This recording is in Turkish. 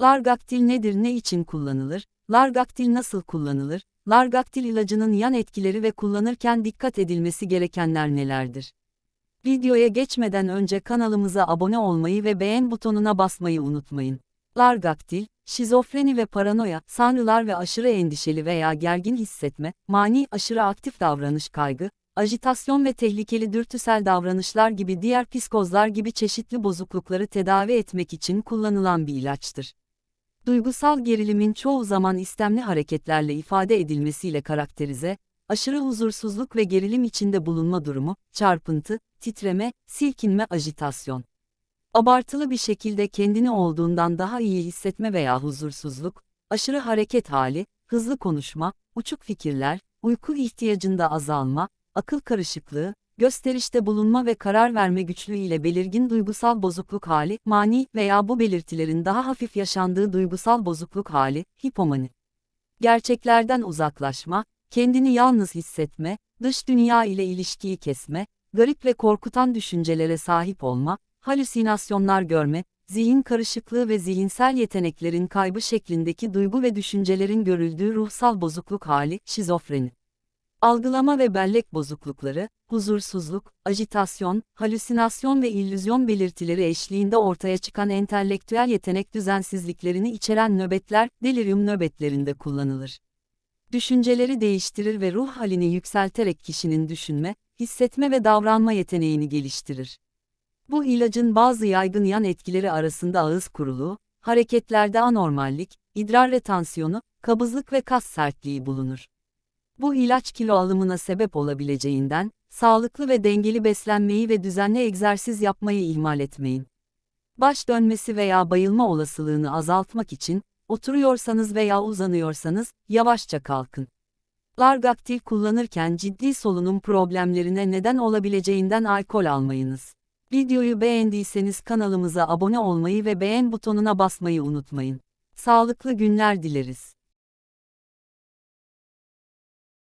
Largaktil nedir ne için kullanılır? Largaktil nasıl kullanılır? Largaktil ilacının yan etkileri ve kullanırken dikkat edilmesi gerekenler nelerdir? Videoya geçmeden önce kanalımıza abone olmayı ve beğen butonuna basmayı unutmayın. Largaktil, şizofreni ve paranoya, sanrılar ve aşırı endişeli veya gergin hissetme, mani aşırı aktif davranış kaygı, ajitasyon ve tehlikeli dürtüsel davranışlar gibi diğer psikozlar gibi çeşitli bozuklukları tedavi etmek için kullanılan bir ilaçtır. Duygusal gerilimin çoğu zaman istemli hareketlerle ifade edilmesiyle karakterize, aşırı huzursuzluk ve gerilim içinde bulunma durumu, çarpıntı, titreme, silkinme, ajitasyon. Abartılı bir şekilde kendini olduğundan daha iyi hissetme veya huzursuzluk, aşırı hareket hali, hızlı konuşma, uçuk fikirler, uyku ihtiyacında azalma, akıl karışıklığı, gösterişte bulunma ve karar verme güçlüğü ile belirgin duygusal bozukluk hali, mani veya bu belirtilerin daha hafif yaşandığı duygusal bozukluk hali, hipomani. Gerçeklerden uzaklaşma, kendini yalnız hissetme, dış dünya ile ilişkiyi kesme, garip ve korkutan düşüncelere sahip olma, halüsinasyonlar görme, zihin karışıklığı ve zihinsel yeteneklerin kaybı şeklindeki duygu ve düşüncelerin görüldüğü ruhsal bozukluk hali, şizofreni. Algılama ve bellek bozuklukları, huzursuzluk, ajitasyon, halüsinasyon ve illüzyon belirtileri eşliğinde ortaya çıkan entelektüel yetenek düzensizliklerini içeren nöbetler, delirium nöbetlerinde kullanılır. Düşünceleri değiştirir ve ruh halini yükselterek kişinin düşünme, hissetme ve davranma yeteneğini geliştirir. Bu ilacın bazı yaygın yan etkileri arasında ağız kuruluğu, hareketlerde anormallik, idrar retansiyonu, kabızlık ve kas sertliği bulunur. Bu ilaç kilo alımına sebep olabileceğinden, sağlıklı ve dengeli beslenmeyi ve düzenli egzersiz yapmayı ihmal etmeyin. Baş dönmesi veya bayılma olasılığını azaltmak için, oturuyorsanız veya uzanıyorsanız, yavaşça kalkın. Largaktil kullanırken ciddi solunum problemlerine neden olabileceğinden alkol almayınız. Videoyu beğendiyseniz kanalımıza abone olmayı ve beğen butonuna basmayı unutmayın. Sağlıklı günler dileriz.